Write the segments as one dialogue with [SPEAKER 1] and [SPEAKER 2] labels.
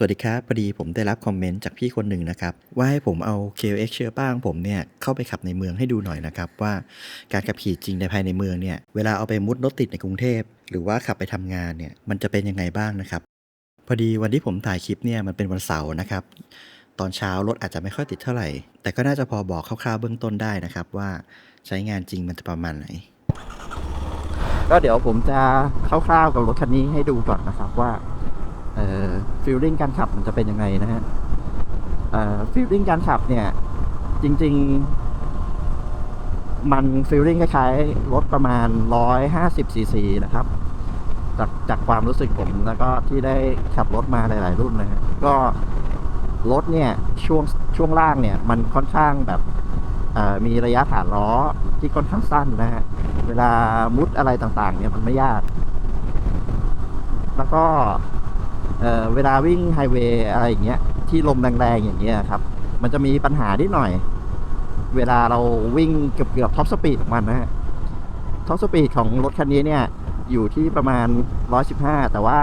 [SPEAKER 1] สวัสดีครับพอดีผมได้รับคอมเมนต์จากพี่คนหนึ่งนะครับ ว่าให้ผมเอา KX เชื้อป้าของผมเนี่ยเข้าไปขับในเมืองให้ดูหน่อยนะครับ ว่าการขับขี่จริงในภายในเมืองเนี่ยเวลาเอาไปมุดรถติดในกรุงเทพ หรือว่าขับไปทำงานเนี่ยมันจะเป็นยังไงบ้างนะครับ พอดีวันที่ผมถ่ายคลิปเนี่ยมันเป็นวันเสาร์นะครับ ตอนเช้ารถอาจจะไม่ค่อยติดเท่าไหร่ แต่ก็น่าจะพอบอกคร่าวๆเบื้องต้นได้นะครับ ว่าใช้งานจริงมันจะประมาณไหน
[SPEAKER 2] ก็เดี๋ยวผมจะคร่าวๆกับรถคันนี้ให้ดูก่อนนะครับว่า ฟีลลิ่งการขับมันจะเป็นยังไงนะฮะฟีลลิ่งการขับเนี่ย จริง ๆ มันฟีลลิ่งคล้ายๆรถประมาณ 150ซีซีนะครับ จากจากความรู้สึกผมแล้วก็ที่ได้ขับรถมาหลาย ๆ รุ่นนะฮะก็รถเนี่ยช่วงช่วงล่างเนี่ย มันค่อนข้างแบบมีระยะฐานล้อที่ค่อนข้างสั้นนะฮะ เวลามุดอะไรต่างๆ เนี่ยมันไม่ยาก แล้วก็ เเวลาวิ่งไฮเวย์อะไรอย่างเงี้ยที่ลมแรงๆอย่างเงี้ยครับ มันจะมีปัญหานิดหน่อย เวลาเราวิ่งเกือบเกือบท็อปสปีดของมันนะฮะท็อปสปีดของรถคันนี้เนี่ยอยู่ที่ประมาณ 115 แต่ว่า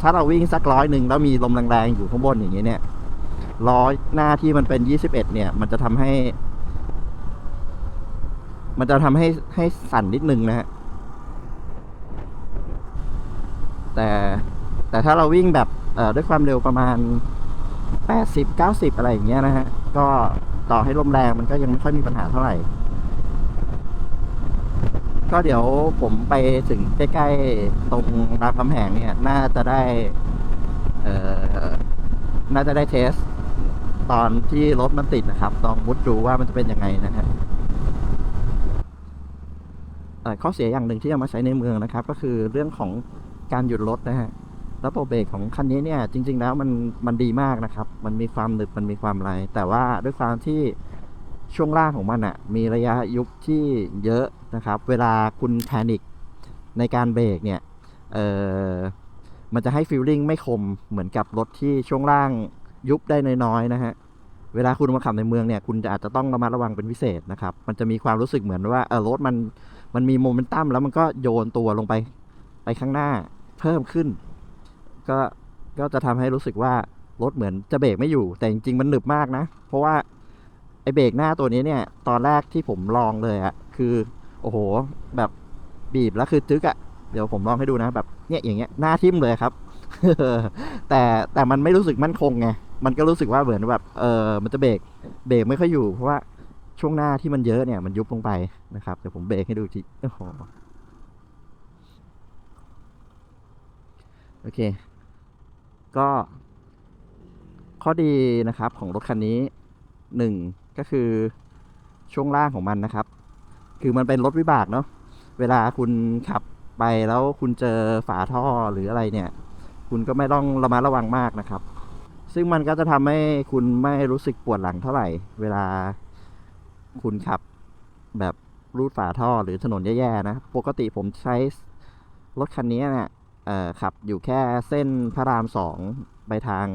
[SPEAKER 2] ถ้าเราวิ่งสักร้อยหนึ่งแล้วมีลมแรงๆอยู่ข้างบนอย่างเงี้ยเนี่ยล้อหน้าที่มันเป็น 21 เนี่ย มันจะทำให้ มันจะทำให้ให้สั่นนิดนึงนะฮะแต่ แต่ถ้าเราวิ่งแบบด้วยความเร็วประมาณ 80 90 อะไรอย่างเงี้ยนะฮะ ก็ต่อให้ลมแรงมันก็ยังไม่ค่อยมีปัญหาเท่าไหร่ ก็เดี๋ยวผมไปถึงใกล้ๆตรงรามคำแหงเนี่ย น่าจะได้เอ่อน่าจะได้เทส ตอนที่รถมันติดนะครับลองมุดดูว่ามันจะเป็นยังไงนะฮะข้อเสียอย่างหนึ่งที่เอามาใช้ในเมืองนะครับ ก็คือเรื่องของการหยุดรถนะฮะ ระบบเบรกของคันนี้เนี่ยจริง ๆ แล้วมันมันดีมากนะครับ มันมีความหนึบมันมีความไร แต่ว่าด้วยความที่ช่วงล่างของมันอะมีระยะยุบที่เยอะนะครับ เวลาคุณแพนิคในการเบรกเนี่ยเออมันจะให้ฟีลลิ่งไม่คมเหมือนกับรถที่ช่วงล่างยุบได้น้อยๆนะฮะเวลาคุณมาขับในเมืองเนี่ยคุณจะอาจจะต้องระมัดระวังเป็นพิเศษนะครับ มันจะมีความรู้สึกเหมือนว่าเออรถมันมันมีโมเมนตัมแล้วมันก็โยนตัวลงไปไปข้างหน้าเพิ่มขึ้น ก็ก็จะทำให้รู้สึกว่ารถเหมือนจะเบรกไม่อยู่ แต่จริงๆ มันหนึบมากนะ เพราะว่าไอเบรกหน้าตัวนี้เนี่ย ตอนแรกที่ผมลองเลยอะคือโอ้โห แบบบีบแล้วคือจึกอะเดี๋ยวผมลองให้ดูนะแบบเนี่ยอย่างเงี้ยหน้าทิ่มเลยครับ แต่แต่มันไม่รู้สึกมั่นคงไงมันก็รู้สึกว่าเหมือนแบบเออมันจะเบรกเบรกไม่ค่อยอยู่ เพราะว่าช่วงหน้าที่มันเยอะเนี่ยมันยุบลงไปนะครับเดี๋ยวผมเบรกให้ดูทีโอ้โหโอเค ก็ ข้อดีนะครับของรถคันนี้หนึ่งก็คือช่วงล่างของมันนะครับ คือมันเป็นรถวิบากเนาะเวลาคุณขับไปแล้วคุณเจอฝาท่อหรืออะไรเนี่ย คุณก็ไม่ต้องระมัดระวังมากนะครับ ซึ่งมันก็จะทำให้คุณไม่รู้สึกปวดหลังเท่าไหร่ เวลาคุณขับแบบรูดฝาท่อหรือถนนแย่ๆนะ ปกติผมใช้รถคันนี้เนี่ย ขับอยู่แค่เส้นพระรามสองไปทาง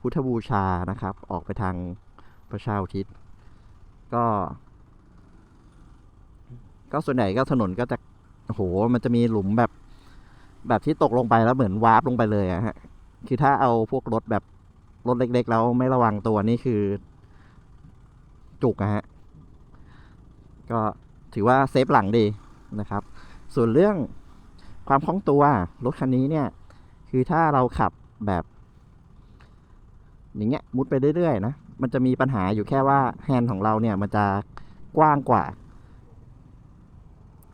[SPEAKER 2] พุทธบูชานะครับ ออกไปทางประชาอุทิศก็ ก็ส่วนใหญ่ก็ถนนก็จะโอ้โหมันจะมีหลุมแบบ แบบที่ตกลงไปแล้วเหมือนวาร์ปลงไปเลยอะฮะคือถ้าเอาพวกรถแบบรถเล็ก ๆ แล้วไม่ระวังตัวนี่คือ จุกนะฮะ ก็ถือว่าเซฟหลังดีนะครับ ส่วนเรื่อง ความคล่องตัวรถคันนี้เนี่ย คือถ้าเราขับแบบ อย่างเงี้ยมุดไปเรื่อยๆนะมันจะมีปัญหาอยู่แค่ว่าแฮนด์ของเราเนี่ย มันจะกว้างกว่า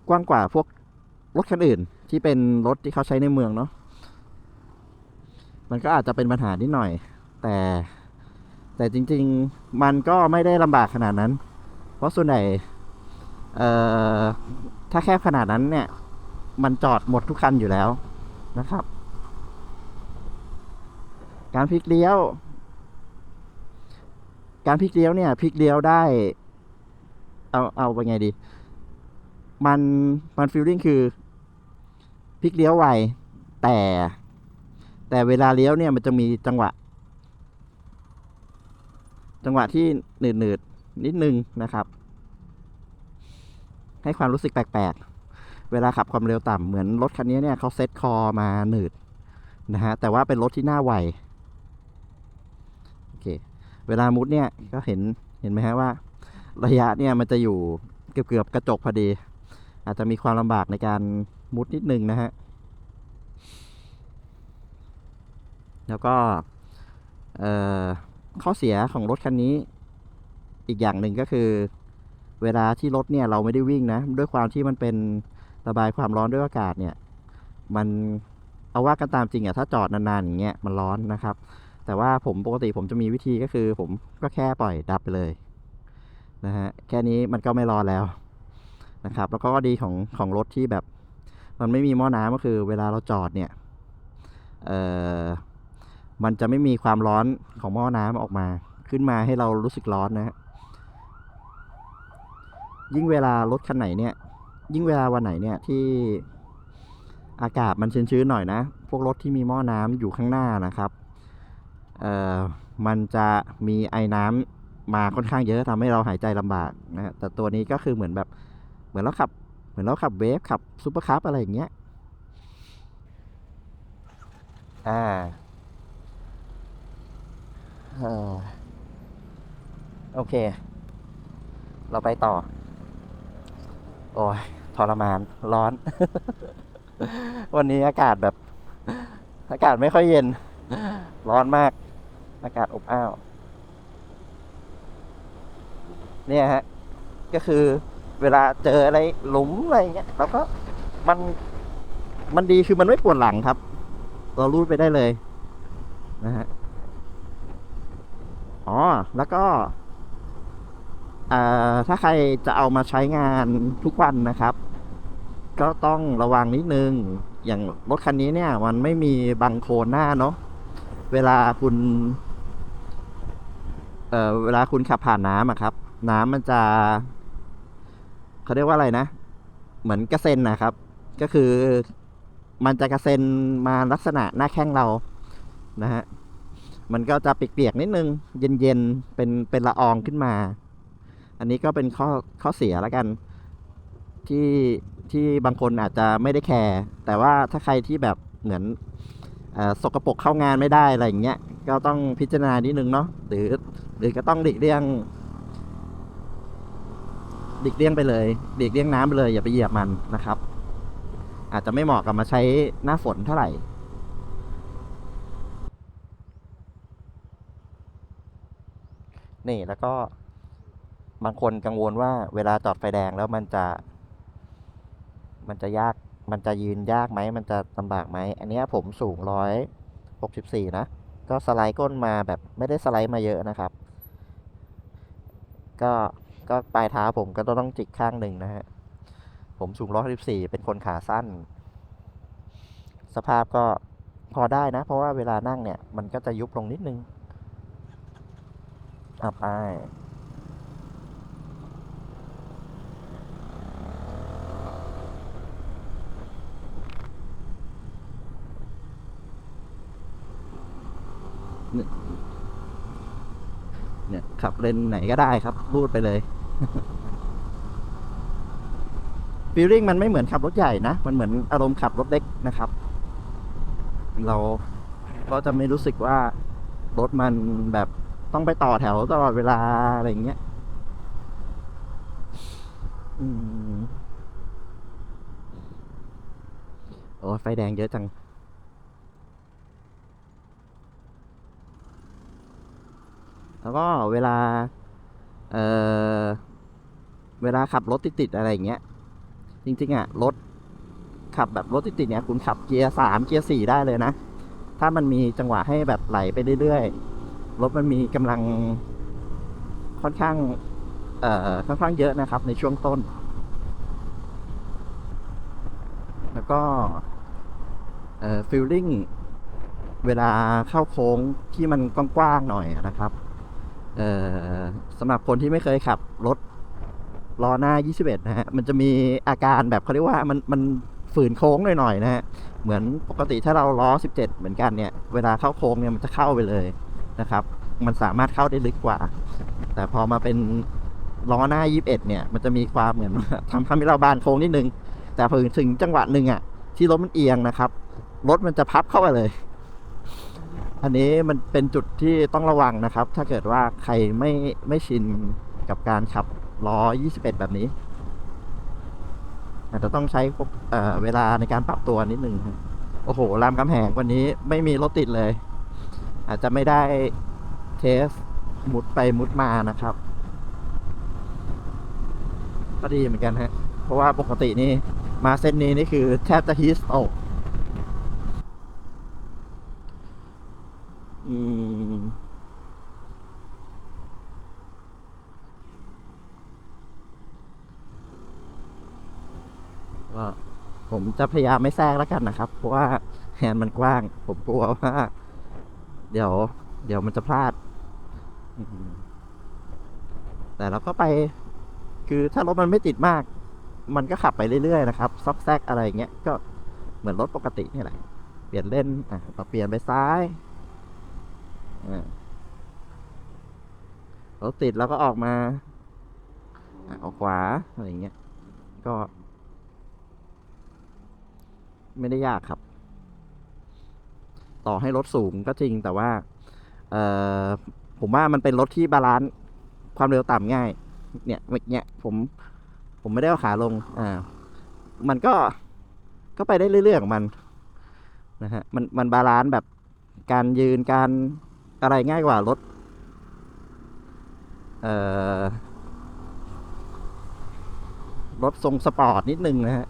[SPEAKER 2] กว้างกว่าพวกรถคันอื่น ที่เป็นรถที่เขาใช้ในเมืองเนาะมันก็อาจจะเป็นปัญหานิดหน่อย แต่ แต่จริง ๆ มันก็ไม่ได้ลำบากขนาดนั้น เพราะส่วนใหญ่เอ่อถ้าแคบขนาดนั้นเนี่ย มันจอดหมดทุกคันอยู่แล้วนะครับ การพลิกเลี้ยว การพลิกเลี้ยวเนี่ยพลิกเลี้ยวได้ เอาเอาไปไงดี มันมันฟีลลิ่งคือพลิกเลี้ยวไวแต่ แต่เวลาเลี้ยวเนี่ยมันจะมีจังหวะ จังหวะที่หนืดหนืดๆนิดนึงนะครับ ให้ความรู้สึกแปลกๆ เวลาขับความเร็วต่ำเหมือนรถคันนี้เนี่ยเขาเซ็ตคอมาหนืดนะฮะแต่ว่าเป็นรถที่หน้าไวโอเคเวลามุดเนี่ยก็เห็นเห็นไหมฮะว่า ระยะเนี่ยมันจะอยู่เกือบเกือบกระจกพอดี อาจจะมีความลำบากในการมุดนิดนึงนะฮะแล้วก็ข้อเสียของรถคันนี้อีกอย่างหนึ่งก็คือ เวลาที่รถเนี่ยเราไม่ได้วิ่งนะ ด้วยความที่มันเป็น ระบายความร้อนด้วยอากาศเนี่ย มันเอาว่ากันตามจริงอะถ้าจอดนานๆอย่างเงี้ยมันร้อนนะครับ แต่ว่าผมปกติผมจะมีวิธีก็คือ ผมก็แค่ปล่อยดับไปเลยนะฮะแค่นี้มันก็ไม่ร้อนแล้วนะครับ แล้วก็ดีของของรถที่แบบ มันไม่มีหม้อน้ำก็คือ เวลาเราจอดเนี่ยเอ่อมันจะไม่มีความร้อนของหม้อน้ำออกมา ขึ้นมาให้เรารู้สึกร้อนนะฮะยิ่งเวลารถคันไหนเนี่ย ยิ่งเวลาวันไหนเนี่ยที่อากาศมันชื้นๆหน่อยนะ พวกรถที่มีหม้อน้ำอยู่ข้างหน้านะครับ เอ่อ มันจะมีไอ้น้ำมาค่อนข้างเยอะทำให้เราหายใจลำบากนะแต่ตัวนี้ก็คือเหมือนแบบ เหมือนเราขับ เหมือนเราขับเวฟขับซูเปอร์คัพอะไรอย่างเงี้ย อ่าอ่อโอเค เราไปต่อ โอ้ย ทรมานร้อน วันนี้อากาศแบบ อากาศไม่ค่อยเย็น ร้อนมาก อากาศอบอ้าว เนี่ยฮะ ก็คือเวลาเจออะไรหลุมอะไรเงี้ยแล้วก็มันมันดีคือมันไม่ปวดหลังครับ เรารูดไปได้เลยนะฮะอ๋อ แล้วก็อ่าถ้าใครจะเอามาใช้งานทุกวันนะครับ ก็ต้องระวังนิดนึง อย่างรถคันนี้เนี่ย มันไม่มีบังโคลนหน้าเนาะ เวลาคุณ เอ่อ เวลาคุณขับผ่านน้ำอะครับ น้ำมันจะ เขาเรียกว่าอะไรนะ เหมือนกระเซ็นนะครับ ก็คือมันจะกระเซ็นมาลักษณะหน้าแข้งเรานะฮะ มันก็จะเปียกๆนิดนึง เย็นๆ เป็นเป็นละอองขึ้นมา อันนี้ก็เป็นข้อข้อเสียแล้วกัน ที่ ที่บางคนอาจจะไม่ได้แคร์แต่ว่าถ้าใครที่แบบเหมือนอสกปรกเข้างานไม่ได้อะไรอย่างเงี้ยก็ต้องพิจารณานิดนึงเนาะหรือหรือก็ต้องหลีกเลี่ยงหลีกเลี่ยงไปเลยหลีกเลี่ยงน้ำไปเลยอย่าไปเหยียบมันนะครับ อาจจะไม่เหมาะกับมาใช้หน้าฝนเท่าไหร่นี่แล้วก็บางคนกังวลว่าเวลาจอดไฟแดงแล้วมันจะ มันจะยาก มันจะยืนยากไหม มันจะลำบากไหม อันนี้ผมสูงร้อยหกสิบสี่นะ ก็สไลด์ก้นมาแบบไม่ได้สไลด์มาเยอะนะครับ ก็ ก็ปลายเท้าผมก็ต้องจิกข้างหนึ่งนะฮะ ผมสูงร้อยสิบสี่เป็นคนขาสั้น สภาพก็พอได้นะ เพราะว่าเวลานั่งเนี่ย มันก็จะยุบลงนิดนึงอะไป เนี่ยขับเลนไหนก็ได้ครับรูดไปเลยฟีลลิ่งมันไม่เหมือนขับรถใหญ่นะ มันเหมือนอารมณ์ขับรถเล็กนะครับ เราก็จะไม่รู้สึกว่ารถมันแบบต้องไปต่อแถวตลอดเวลาอะไรอย่างเงี้ยอโอ้ไฟแดงเยอะจัง แล้วก็เวลา เออเวลาขับรถติดๆอะไรอย่างเงี้ย จริงๆอะรถขับแบบรถติดๆเนี่ยคุณขับเกียร์สามเกียร์สี่ได้เลยนะ ถ้ามันมีจังหวะให้แบบไหลไปเรื่อยๆ รถมันมีกำลังค่อนข้าง เอ่อค่อนข้างเยอะนะครับ ในช่วงต้น แล้วก็เอ่อฟิลลิ่งเวลาเข้าโค้งที่มันกว้างๆหน่อยนะครับ สำหรับคนที่ไม่เคยขับรถล้อหน้า 21 นะฮะ มันจะมีอาการแบบเขาเรียกว่ามันมันฝืนโค้งหน่อยๆนะฮะ เหมือนปกติถ้าเราล้อ 17 เหมือนกันเนี่ย เวลาเข้าโค้งเนี่ยมันจะเข้าไปเลยนะครับ มันสามารถเข้าได้ลึกกว่า แต่พอมาเป็นล้อหน้า 21 เนี่ย มันจะมีความเหมือนทำทำให้เราบานโค้งนิดนึง แต่พอถึงจังหวะหนึ่งอะ ที่รถมันเอียงนะครับ รถมันจะพับเข้าไปเลย อันนี้มันเป็นจุดที่ต้องระวังนะครับ ถ้าเกิดว่าใครไม่ไม่ชินกับการขับล้อ 21 แบบนี้อาจจะต้องใช้เเวลาในการปรับตัวนิดนึงครับโอ้โห รามคำแหงวันนี้ไม่มีรถติดเลย อาจจะไม่ได้เทสมุดไปมุดมานะครับก็ดีเหมือนกันฮะ เพราะว่าปกตินี่มาเส้นนี้นี่คือแทบจะฮิสตก อืมก็ผมจะพยายามไม่แทรกแล้วกันนะครับ เพราะว่าแฮนด์มันกว้าง ผมกลัวว่า เดี๋ยว เดี๋ยวมันจะพลาด แต่เราก็ไป คือถ้ารถมันไม่ติดมาก มันก็ขับไปเรื่อยๆนะครับ ซอกแซกอะไรอย่างเงี้ย ก็เหมือนรถปกตินี่แหละ เปลี่ยนเลนอะเปลี่ยนไปซ้าย รถติดแล้วก็ออกมาออกขวาอะไรอย่างเงี้ย ก็ ไม่ได้ยากครับ ต่อให้รถสูงก็จริงแต่ว่า เออผมว่ามันเป็นรถที่บาลานซ์ความเร็วต่ำง่าย เนี่ยเมื่อกี้ผม ผมไม่ได้เอาขาลง อ่า มันก็ก็ไปได้เรื่อยๆของมันนะฮะมันมันบาลานซ์แบบการยืนการ อะไรง่ายกว่ารถเอ่อรถทรงสปอร์ตนิดนึงนะฮะ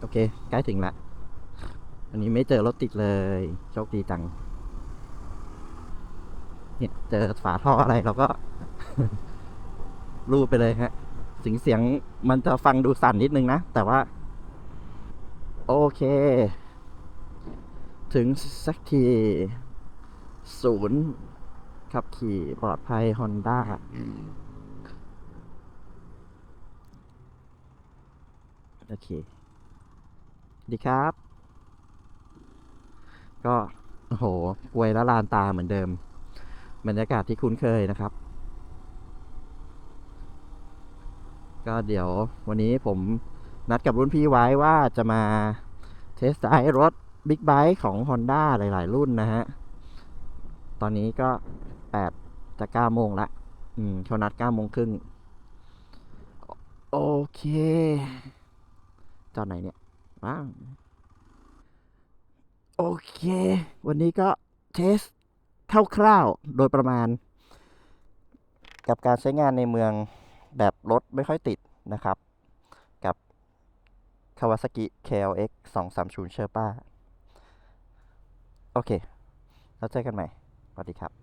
[SPEAKER 2] โอเค ใกล้ถึงละอันนี้ไม่เจอรถติดเลย โชคดีจัง เนี่ยเจอฝาท่ออะไรเราก็ รูดไปเลยฮะสียงเสียงมันจะฟังดูสั่นนิดนึงนะ แต่ว่า โอเค ถึงสักทีศูนย์ขับขี่ปลอดภัย Honda โอเค ดีครับ ก็โอ้โหกวยละลานตาเหมือนเดิม บรรยากาศที่คุ้นเคยนะครับ ก็เดี๋ยววันนี้ผมนัดกับรุ่นพี่ไว้ว่าจะมาเทสไดรถ บิ๊กไบค์ของ Honda หลาย ๆ รุ่นนะฮะ ตอนนี้ก็8จะ9โมงละ อืมเขานัด9โมงครึ่ง โอเค จอดไหนเนี่ยว้าวโอเค วันนี้ก็เทสคร่าวๆ โดยประมาณ กับการใช้งานในเมืองแบบรถไม่ค่อยติดนะครับ กับ Kawasaki KLX 230 Sherpa โอเค แล้วเจอกันใหม่ สวัสดีครับ